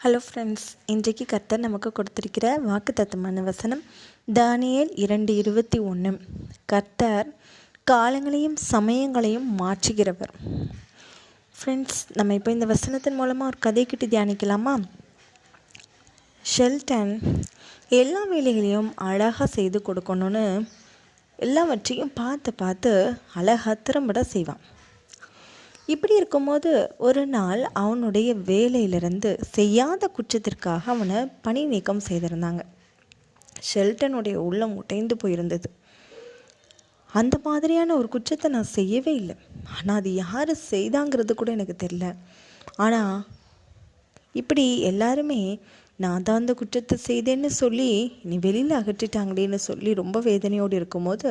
Hello friends இன்றைக்கு கர்த்தர் நமக்கு கொடுத்திருக்கிற தத்துவமான வசனம் தானியேல் இரண்டு இருபத்தி ஒன்று கர்த்தர் காலங்களையும் சமயங்களையும் மாற்றுகிறவர். ஃப்ரெண்ட்ஸ் நம்ம இப்போ இந்த வசனத்தின் மூலமாக ஒரு கதை கிட்டு தியானிக்கலாமா? ஷெல்டன் எல்லா வேலைகளையும் அழகாக செய்து கொடுக்கணும்னு எல்லாவற்றையும் பார்த்து பார்த்து அழகாக திறம்பட செய்வான். இப்படி இருக்கும்போது ஒரு நாள் அவனுடைய வேலையிலிருந்து செய்யாத குற்றத்திற்காக அவனை பணி நீக்கம் செய்திருந்தாங்க. ஷெல்டனுடைய உள்ளம் உடைந்து போயிருந்தது. அந்த மாதிரியான ஒரு குற்றத்தை நான் செய்யவே இல்லை. ஆனால் அது யார் செய்தாங்கிறது கூட எனக்கு தெரில ஆனால் இப்படி எல்லாருமே நான் தான் அந்த குற்றத்தை செய்தேன்னு சொல்லி நீ வெளியில் அகற்றிட்டாங்களேன்னு சொல்லி ரொம்ப வேதனையோடு இருக்கும்போது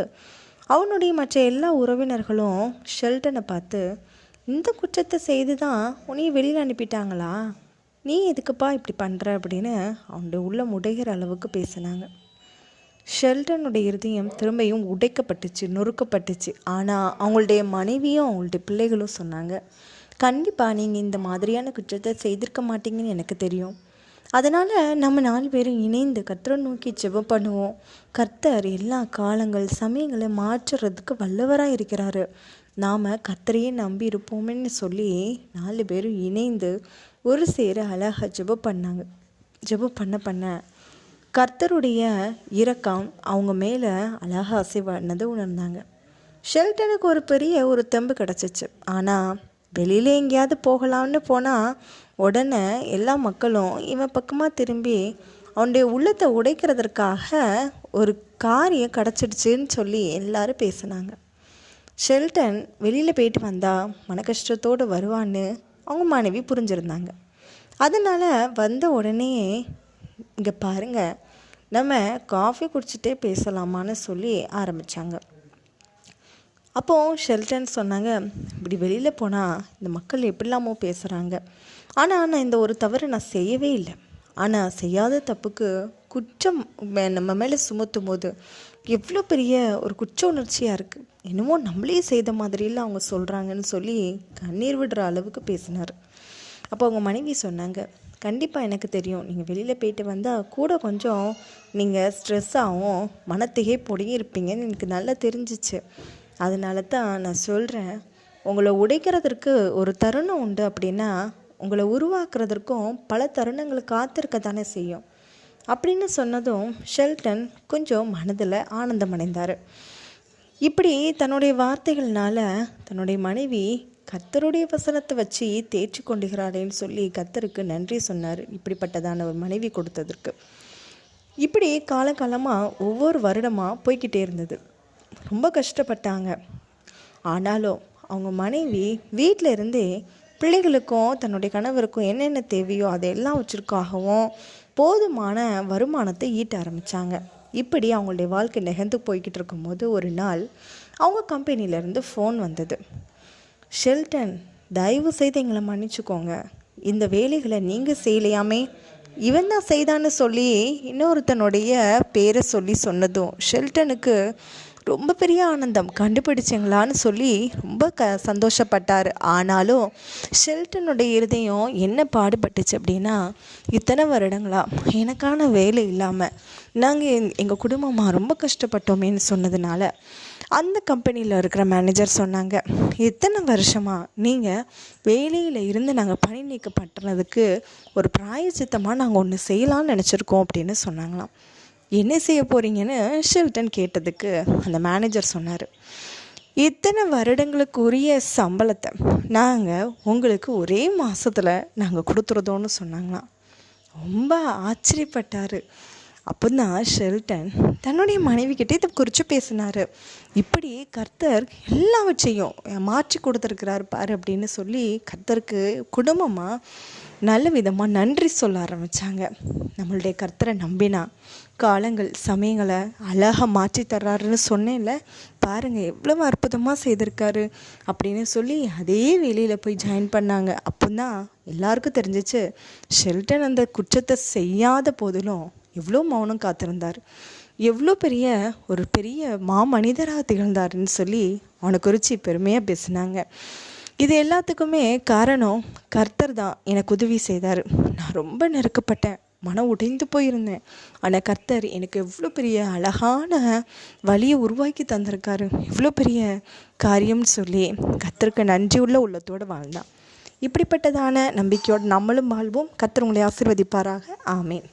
அவனுடைய மற்ற எல்லா உறவினர்களும் ஷெல்டனை பார்த்து இந்த குற்றத்தை செய்து தான் உன்னையும் வெளியில் அனுப்பிட்டாங்களா? நீ எதுக்குப்பா இப்படி பண்ணுற அப்படின்னு அவனுடைய உள்ள முடைகிற அளவுக்கு பேசினாங்க. ஷெல்டனுடைய இருதயம் திரும்பியும் உடைக்கப்பட்டுச்சு நொறுக்கப்பட்டுச்சு. ஆனால் அவங்களுடைய மனைவியும் அவங்களுடைய பிள்ளைகளும் சொன்னாங்க கண்டிப்பாக நீங்கள் இந்த மாதிரியான குற்றத்தை செய்திருக்க மாட்டீங்கன்னு எனக்கு தெரியும். அதனால் நம்ம நாலு பேரும் இணைந்து கர்த்தரை நோக்கி ஜெபம் பண்ணுவோம். கர்த்தர் எல்லா காலங்கள் சமயங்களை மாற்றுறதுக்கு வல்லவராக இருக்கிறாரு நாம் கத்தரையே நம்பி இருப்போமேன்னு சொல்லி நாலு பேரும் இணைந்து ஒரு சேர அழகாக ஜெபம் பண்ணாங்க. ஜெபம் பண்ண பண்ண கர்த்தருடைய இரக்கம் அவங்க மேலே அழகாக அசைவாடினதை உணர்ந்தாங்க. ஷெல்டனுக்கு ஒரு பெரிய ஒரு தெம்பு கிடச்சிச்சு. ஆனால் வெளியில் எங்கேயாவது போகலாம்னு போனால் உடனே எல்லா மக்களும் இவன் பக்கமாக திரும்பி அவனுடைய உள்ளத்தை உடைக்கிறதற்காக ஒரு காரியம் கிடச்சிடுச்சுன்னு சொல்லி எல்லாரும் பேசினாங்க. ஷெல்டன் வெளியில் போயிட்டு வந்தால் மன கஷ்டத்தோடு வருவான்னு அவங்க மனைவி புரிஞ்சிருந்தாங்க. அதனால் வந்த உடனே இங்கே பாருங்கள் நம்ம காஃபி குடிச்சிட்டே பேசலாமான்னு சொல்லி ஆரம்பித்தாங்க அப்போது ஷெல்டன் சொன்னாங்க இப்படி வெளியில் போனால் இந்த மக்கள் எப்படிலாமோ பேசுகிறாங்க ஆனால் நான் இந்த ஒரு தவறு நான் செய்யவே இல்லை. ஆனால் செய்யாத தப்புக்கு குற்றம் நம்ம மேலே சுமத்தும் போது எவ்வளோ பெரிய ஒரு குற்ற உணர்ச்சியாக இருக்குது என்னமோ நம்மளே செய்த மாதிரிலாம் அவங்க சொல்கிறாங்கன்னு சொல்லி கண்ணீர் விடுற அளவுக்கு பேசினார். அப்போ அவங்க மனைவி சொன்னாங்க கண்டிப்பாக எனக்கு தெரியும். நீங்கள் வெளியில் போயிட்டு வந்தால் கூட கொஞ்சம் நீங்கள் ஸ்ட்ரெஸ் ஆகும் மனத்தையே பொடியே இருப்பீங்கன்னு எனக்கு நல்லா தெரிஞ்சிச்சு. அதனால தான் நான் சொல்கிறேன் உங்களை உடைக்கிறதற்கு ஒரு தருணம் உண்டு அப்படின்னா உங்களை உருவாக்குறதற்கும் பல தருணங்கள் காத்திருக்க தானே செய்யும். அப்படின்னு சொன்னதும் ஷெல்டன் கொஞ்சம் மனதில் ஆனந்தம் அடைந்தார். இப்படி தன்னுடைய வார்த்தைகள்னால தன்னுடைய மனைவி கத்தருடைய வசனத்தை வச்சு தேய்ச்சி கொண்டுகிறாளேன்னு சொல்லி கத்தருக்கு நன்றி சொன்னார். இப்படிப்பட்டதான ஒரு மனைவி கொடுத்ததற்கு. இப்படி காலகாலமாக ஒவ்வொரு வருடமாக போய்கிட்டே இருந்தது. ரொம்ப கஷ்டப்பட்டாங்க. ஆனாலும் அவங்க மனைவி வீட்டில் இருந்தே பிள்ளைகளுக்கும் தன்னுடைய கணவருக்கும் என்னென்ன தேவையோ அதெல்லாம் வச்சிருக்காகவும் போதுமான வருமானத்தை ஈட்ட ஆரம்பித்தாங்க இப்படி அவங்களுடைய வாழ்க்கை நெகந்து போய்கிட்டு இருக்கும்போது ஒரு நாள் அவங்க கம்பெனியிலேருந்து ஃபோன் வந்தது. ஷெல்டன் தயவு செய்து எங்களை மன்னிச்சுக்கோங்க. இந்த வேலைகளை நீங்கள் செய்யலையாமே? இவன் தான் செய்தான்னு சொல்லி இன்னொருத்தனுடைய பேரை சொல்லி சொன்னதும் ஷெல்டனுக்கு ரொம்ப பெரிய ஆனந்தம். கண்டுபிடிச்சிங்களான்னு சொல்லி ரொம்ப க சந்தோஷப்பட்டார். ஆனாலும் ஷெல்டனுடைய இருதயம் என்ன பாடுபட்டுச்சு அப்படின்னா இத்தனை வருடங்களா எனக்கான வேலை இல்லாமல் நாங்கள் எங்கள் குடும்பமாக ரொம்ப கஷ்டப்பட்டோமேன்னு சொன்னதுனால அந்த கம்பெனியில் இருக்கிற மேனேஜர் சொன்னாங்க எத்தனை வருஷமாக நீங்கள் வேலையில் இருந்து நாங்கள் பணி நீக்கப்பட்டுறதுக்கு ஒரு பிராயச்சித்தமாக நாங்கள் ஒன்று செய்யலாம்னு நினச்சிருக்கோம் அப்படின்னு சொன்னாங்களாம். என்ன செய்ய போகிறீங்கன்னு ஷில்டன் கேட்டதுக்கு அந்த மேனேஜர் சொன்னார். இத்தனை வருடங்களுக்கு உரிய சம்பளத்தை நாங்கள் உங்களுக்கு ஒரே மாதத்தில் நாங்கள் கொடுத்துருதோன்னு சொன்னாங்களாம். ரொம்ப ஆச்சரியப்பட்டார். அப்போ தான் ஷெல்டன் தன்னுடைய மனைவிக்கிட்டே இதை குறித்து பேசினார். இப்படி கர்த்தர் எல்லாவற்றையும் மாற்றி கொடுத்துருக்கிறார் பாரு அப்படின்னு சொல்லி கர்த்தருக்கு குடும்பமாக நல்ல விதமாக நன்றி சொல்ல ஆரம்பித்தாங்க நம்மளுடைய கர்த்தரை நம்பினா காலங்கள் சமயங்களை அழகாக மாற்றி தர்றாருன்னு சொன்னேன்ல. பாருங்கள் எவ்வளவு அற்புதமாக செய்திருக்காரு அப்படின்னு சொல்லி அதே வேலையில் போய் ஜாயின் பண்ணாங்க. அப்போ தான் எல்லாருக்கும் தெரிஞ்சிச்சு ஷெல்டன் அந்த குற்றத்தை செய்யாத போதிலும் எவ்வளோ மௌனம் காத்திருந்தார். எவ்வளோ பெரிய ஒரு பெரிய மாமனிதராக திகழ்ந்தாருன்னு சொல்லி அவனை குறித்து பெருமையாக பேசினாங்க. இது எல்லாத்துக்குமே காரணம் கர்த்தர் தான் எனக்கு உதவி செய்தார். நான் ரொம்ப நெருக்கப்பட்டேன். மனம் உடைந்து போயிருந்தேன். ஆனால் கர்த்தர் எனக்கு எவ்வளோ பெரிய அழகான வழியை உருவாக்கி தந்திருக்காரு. இவ்வளோ பெரிய காரியம்னு சொல்லி கர்த்தருக்கு நன்றி உள்ள உள்ளத்தோடு வாழ்ந்தான். இப்படிப்பட்டதான நம்பிக்கையோடு நம்மளும் வாழ்வோம். கர்த்தர் உங்களை ஆசீர்வதிப்பாராக. ஆமேன்.